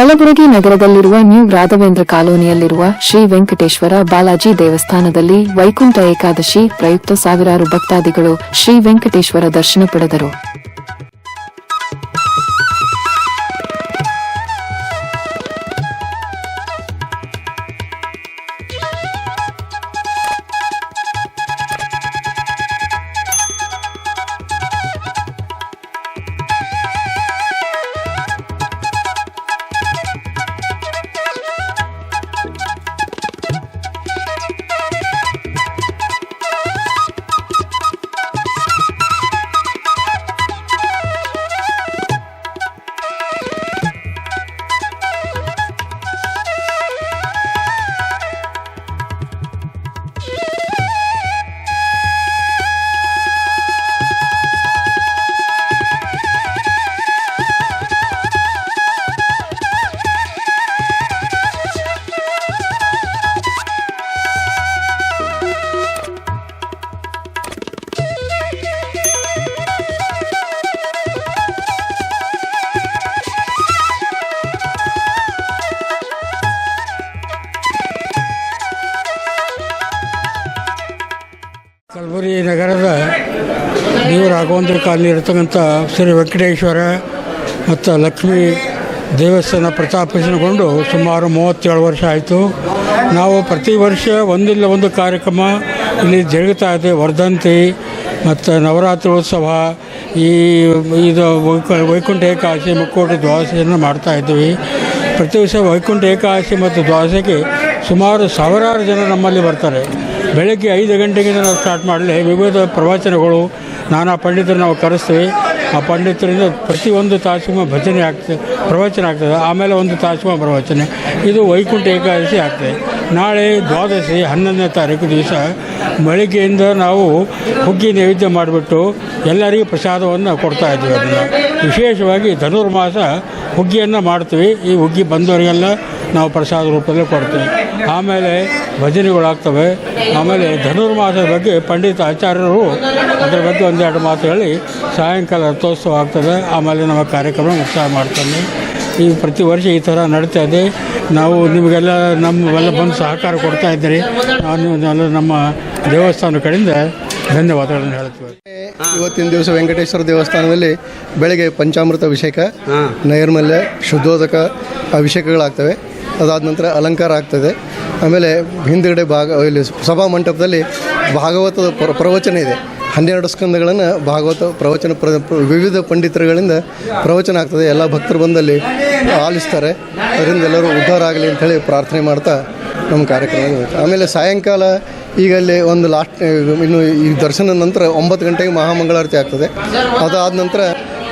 ಕಲಬುರಗಿ ನಗರದಲ್ಲಿರುವ ನ್ಯೂ ರಾಘವೇಂದ್ರ ಕಾಲೋನಿಯಲ್ಲಿರುವ ಶ್ರೀ ವೆಂಕಟೇಶ್ವರ ಬಾಲಾಜಿ ದೇವಸ್ಥಾನದಲ್ಲಿ ವೈಕುಂಠ ಏಕಾದಶಿ ಪ್ರಯುಕ್ತ ಸಾವಿರಾರು ಭಕ್ತಾದಿಗಳು ಶ್ರೀ ವೆಂಕಟೇಶ್ವರ ದರ್ಶನ ಪಡೆದರು. ಕಲಬುರಗಿ ನಗರದ ನೀವು ರಾಘವೇಂದ್ರ ಕಾಲನಿ ಇರತಕ್ಕಂಥ ಶ್ರೀ ವೆಂಕಟೇಶ್ವರ ಮತ್ತು ಲಕ್ಷ್ಮೀ ದೇವಸ್ಥಾನ ಪ್ರತಾಪಿಸಿಕೊಂಡು ಸುಮಾರು ಮೂವತ್ತೇಳು ವರ್ಷ ಆಯಿತು. ನಾವು ಪ್ರತಿ ವರ್ಷ ಒಂದಿಲ್ಲ ಒಂದು ಕಾರ್ಯಕ್ರಮ ಇಲ್ಲಿ ಜರುಗುತ್ತಾ ಇದೆ. ವರ್ಧಂತಿ ಮತ್ತು ನವರಾತ್ರಿ ಉತ್ಸವ ಈ ಇದು ವೈಕು- ವೈಕುಂಠ ಏಕಾದಶಿ, ಮುಕ್ಕೋಟಿ ದ್ವಾದಶಿಯನ್ನು ಮಾಡ್ತಾ ಇದ್ದೀವಿ ಪ್ರತಿ ವರ್ಷ ವೈಕುಂಠ ಏಕಾದಶಿ ಮತ್ತು ದ್ವಾದಶಿಗೆ ಸುಮಾರು ಸಾವಿರಾರು ಜನ ನಮ್ಮಲ್ಲಿ ಬರ್ತಾರೆ. ಬೆಳಗ್ಗೆ ಐದು ಗಂಟೆಗೆ ನಾವು ಸ್ಟಾರ್ಟ್ ಮಾಡಲಿ ವಿವಿಧ ಪ್ರವಚನಗಳು ನಾನಾ ಪಂಡಿತರು ನಾವು ಕರೆಸ್ತೀವಿ. ಆ ಪಂಡಿತರಿಂದ ಪ್ರತಿಯೊಂದು ತಾಸಿಗೂ ಭಜನೆ ಆಗ್ತದೆ, ಪ್ರವಚನ ಆಗ್ತದೆ. ಆಮೇಲೆ ಒಂದು ತಾಸಿಗೂ ಪ್ರವಚನೆ. ಇದು ವೈಕುಂಠ ಏಕಾದಶಿ ಆಗ್ತದೆ. ನಾಳೆ ದ್ವಾದಶಿ ಹನ್ನೊಂದನೇ ತಾರೀಕು ದಿವಸ ಬೆಳಗ್ಗೆಯಿಂದ ನಾವು ಹುಗ್ಗಿ ನೈವೇದ್ಯ ಮಾಡಿಬಿಟ್ಟು ಎಲ್ಲರಿಗೂ ಪ್ರಸಾದವನ್ನು ಕೊಡ್ತಾ ಇದ್ದೀವಿ ಅದನ್ನು. ವಿಶೇಷವಾಗಿ ಧನುರ್ಮಾಸ ಹುಗ್ಗಿಯನ್ನು ಮಾಡ್ತೀವಿ. ಈ ಹುಗ್ಗಿ ಬಂದವರಿಗೆಲ್ಲ ನಾವು ಪ್ರಸಾದ ರೂಪದಲ್ಲಿ ಕೊಡ್ತೀವಿ. ಆಮೇಲೆ ಭಜನೆಗಳಾಗ್ತವೆ ಆಮೇಲೆ ಧನುರ್ಮಾಸದ ಬಗ್ಗೆ ಪಂಡಿತ ಆಚಾರ್ಯರು ಅದರ ಬಗ್ಗೆ ಒಂದೆರಡು ಮಾತು ಹೇಳಿ ಸಾಯಂಕಾಲ ರಥೋತ್ಸವ ಆಗ್ತದೆ. ಆಮೇಲೆ ನಮ್ಮ ಕಾರ್ಯಕ್ರಮ ಮುಕ್ತಾಯ ಮಾಡ್ತೇನೆ. ಈ ಪ್ರತಿ ವರ್ಷ ಈ ಥರ ನಡೀತಾ ಇದೆ. ನಾವು ನಿಮಗೆಲ್ಲ ನಮ್ಮೆಲ್ಲ ಬಂದು ಸಹಕಾರ ಕೊಡ್ತಾ ಇದ್ದೀರಿ. ನಾವು ನಮ್ಮ ದೇವಸ್ಥಾನ ಕಡೆಯಿಂದ ಧನ್ಯವಾದಗಳನ್ನು ಹೇಳ್ತೀವಿ ಇವತ್ತಿನ ದಿವಸ ವೆಂಕಟೇಶ್ವರ ದೇವಸ್ಥಾನದಲ್ಲಿ ಬೆಳಗ್ಗೆ ಪಂಚಾಮೃತ ಅಭಿಷೇಕ ನೈರ್ಮಲ್ಯ ಶುದ್ಧೋದಕ ಅಭಿಷೇಕಗಳಾಗ್ತವೆ. ಅದಾದ ನಂತರ ಅಲಂಕಾರ ಆಗ್ತದೆ. ಆಮೇಲೆ ಹಿಂದುಗಡೆ ಭಾಗ ಇಲ್ಲಿ ಸಭಾ ಮಂಟಪದಲ್ಲಿ ಭಾಗವತದ ಪ್ರ- ಪ್ರವಚನ ಇದೆ. ಹನ್ನೆರಡು ಸ್ಕಂದಗಳನ್ನು ಭಾಗವತ ಪ್ರವಚನ ಪ್ರ ವಿವಿಧ ಪಂಡಿತರುಗಳಿಂದ ಪ್ರವಚನ ಆಗ್ತದೆ. ಎಲ್ಲ ಭಕ್ತರು ಬಂದಲ್ಲಿ ಆಲಿಸ್ತಾರೆ. ಅದರಿಂದ ಎಲ್ಲರೂ ಉದ್ಧಾರ ಆಗಲಿ ಅಂಥೇಳಿ ಪ್ರಾರ್ಥನೆ ಮಾಡ್ತಾ ನಮ್ಮ ಕಾರ್ಯಕ್ರಮ. ಆಮೇಲೆ ಸಾಯಂಕಾಲ ಈಗ ಅಲ್ಲಿ ಒಂದು ಲಾಸ್ಟ್ ಇನ್ನು ಈ ದರ್ಶನ ನಂತರ ಒಂಬತ್ತು ಗಂಟೆಗೆ ಮಹಾಮಂಗಳಾರತಿ ಆಗ್ತದೆ. ಅದಾದ ನಂತರ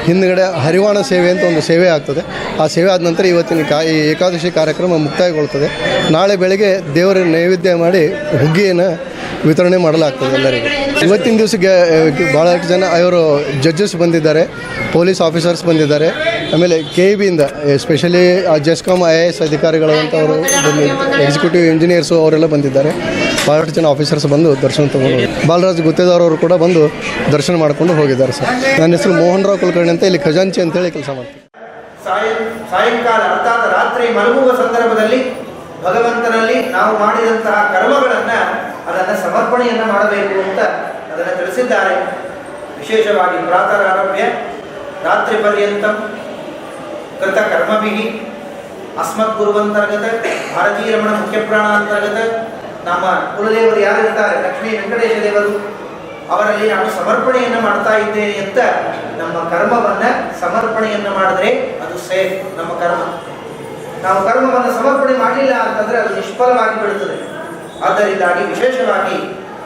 ಹಿಂದ್ಗಡೆ ಹರಿವಾಣ ಸೇವೆ ಅಂತ ಒಂದು ಸೇವೆ ಆಗ್ತದೆ. ಆ ಸೇವೆ ಆದ ನಂತರ ಇವತ್ತಿನ ಕಾ, ಈ ಏಕಾದಶಿ ಕಾರ್ಯಕ್ರಮ ಮುಕ್ತಾಯಗೊಳ್ತದೆ. ನಾಳೆ ಬೆಳಗ್ಗೆ ದೇವರ ನೈವೇದ್ಯ ಮಾಡಿ ಹುಗ್ಗಿಯನ್ನು ವಿತರಣೆ ಮಾಡಲಾಗ್ತದೆ ಎಲ್ಲರಿಗೂ. ಇವತ್ತಿನ ದಿವಸಕ್ಕೆ ಭಾಳಷ್ಟು ಜನ ಅವರು ಜಡ್ಜಸ್ ಬಂದಿದ್ದಾರೆ ಪೊಲೀಸ್ ಆಫೀಸರ್ಸ್ ಬಂದಿದ್ದಾರೆ. ಆಮೇಲೆ K E ಬಿಯಿಂದ especially GESCOM I A S ಅಧಿಕಾರಿಗಳಂತವರು ಅವರು ಎಕ್ಸಿಕ್ಯೂಟಿವ್ ಇಂಜಿನಿಯರ್ಸು ಅವರೆಲ್ಲ ಬಂದಿದ್ದಾರೆ. ಭಾಳಷ್ಟು ಜನ ಆಫೀಸರ್ಸ್ ಬಂದು ದರ್ಶನ ತಗೊಂಡು ಬಾಲರಾಜ್ ಗುತ್ತೇದಾರವರು ಕೂಡ ಬಂದು ದರ್ಶನ ಮಾಡ್ಕೊಂಡು ಹೋಗಿದ್ದಾರೆ ಸರ್. ನನ್ನ ಹೆಸರು ಮೋಹನ್ ರಾವ್ ಕುಲಕರ್ಣಿ ಅಂತ ಇಲ್ಲಿ ಖಜಾಂಚಿ ಅಂತೇಳಿ ಕೆಲಸ ಮಾಡ್ತೀನಿ. ಸಾಯ ಸಾಯಂಕಾಲ ಅರ್ಥಾತ್ ರಾತ್ರಿ ಮಲಗುವ ಸಂದರ್ಭದಲ್ಲಿ ಭಗವಂತನಲ್ಲಿ ನಾವು ಮಾಡಿದಂತಹ ಕರ್ಮಗಳನ್ನ ಅದನ್ನು ಸಮರ್ಪಣೆಯನ್ನ ಮಾಡಬೇಕು ಅಂತ ಅದನ್ನು ತಿಳಿಸಿದ್ದಾರೆ. ವಿಶೇಷವಾಗಿ ಪ್ರಾತರಾರಭ್ಯ ರಾತ್ರಿ ಪರ್ಯಂತ ಕೃತ ಕರ್ಮಭಿ ಅಸ್ಮತ್ ಗುರುವಂತರ್ಗತ ಭಾರತೀಯ ರಮಣ ಮುಖ್ಯ ಪ್ರಾಣಾಂತರ್ಗತ ನಮ್ಮ ಕುಲದೇವರು ಯಾರಿರ್ತಾರೆ? ಲಕ್ಷ್ಮೀ ವೆಂಕಟೇಶ ದೇವರು. ಅವರಲ್ಲಿ ನಾನು ಸಮರ್ಪಣೆಯನ್ನು ಮಾಡ್ತಾ ಇದ್ದೇನೆ ಅಂತ ನಮ್ಮ ಕರ್ಮವನ್ನ ಸಮರ್ಪಣೆಯನ್ನು ಮಾಡಿದ್ರೆ ಅದು ಸೇಫ್ ನಮ್ಮ ಕರ್ಮ. ನಾವು ಕರ್ಮವನ್ನು ಸಮರ್ಪಣೆ ಮಾಡಲಿಲ್ಲ ಅಂತಂದ್ರೆ ಅದು ನಿಷ್ಫಲವಾಗಿ ಬಿಡುತ್ತದೆ ಆದ್ದರಿಂದಾಗಿ ವಿಶೇಷವಾಗಿ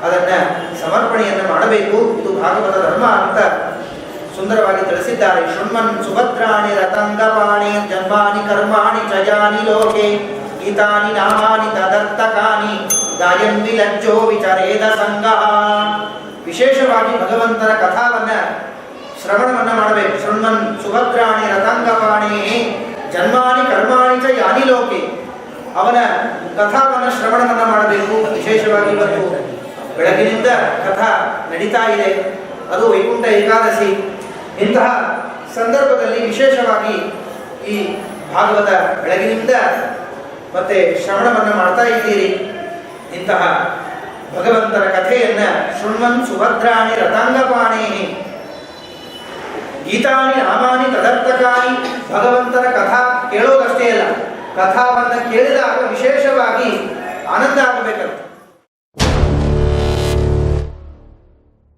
ಅದನ್ನ ಸಮರ್ಪಣೆಯನ್ನು ಮಾಡಬೇಕು. ಇದು ಭಾಗವತ ಧರ್ಮ ಅಂತ ಸುಂದರವಾಗಿ ತಿಳಿಸಿದ್ದಾರೆ. ಶೃಣ್ಮನ್ ಸುಭದ್ರಾಣಿ ರತಂಗಪಾಣಿ ಜನ್ಮಾನಿ ಕರ್ಮಾಣಿ ಜಯಾನಿ ಲೋಕೆ ಗೀತಾನಿ ನಾಮಾನಿ ತದರ್ಥಕಾನಿ ಗಾಯಂತಿ ಲಜ್ಜೋ ವಿಚರೇದ ಸಂಗ. ವಿಶೇಷವಾಗಿ ಭಗವಂತನ ಕಥಾವನ್ನ ಶ್ರವಣವನ್ನ ಮಾಡಬೇಕು. ಶೃಣ್ಮನ್ ಸುಭದ್ರಾಣಿ ರಥಾಂಗಪಾಣಿ ಜನ್ಮಾನಿ ಕರ್ಮಾಣಿ ಚ ಯಾನಿ ಲೋಕೆ. ಅವನ ಕಥಾವನ್ನ ಶ್ರವಣವನ್ನ ಮಾಡಬೇಕು. ವಿಶೇಷವಾಗಿ ಇವತ್ತು ಬೆಳಗಿನಿಂದ ಕಥಾ ನಡೀತಾ ಇದೆ. ಅದು ವೈಕುಂಠ ಏಕಾದಶಿ. ಇಂತಹ ಸಂದರ್ಭದಲ್ಲಿ ವಿಶೇಷವಾಗಿ ಈ ಭಾಗವತ ಬೆಳಗಿನಿಂದ ಮತ್ತೆ ಶ್ರವಣವನ್ನ ಮಾಡ್ತಾ ಇದ್ದೀರಿ. ಇಂತಹ ಭಗವಂತನ ಕಥೆಯನ್ನ ಶೃಣ್ವನ್ ಸುಭದ್ರಾಣಿ ರಥಾಂಗಪಾಣಿ ಗೀತಾನಿ ನಾಮಾನಿ ತದರ್ಥಕಾನಿ ಭಗವಂತನ ಕಥಾ ಕೇಳೋದಷ್ಟೇ ಅಲ್ಲ, ಕಥಾವನ್ನು ಕೇಳಿದಾಗ ವಿಶೇಷವಾಗಿ ಆನಂದ ಆಗಬೇಕಂತೆ.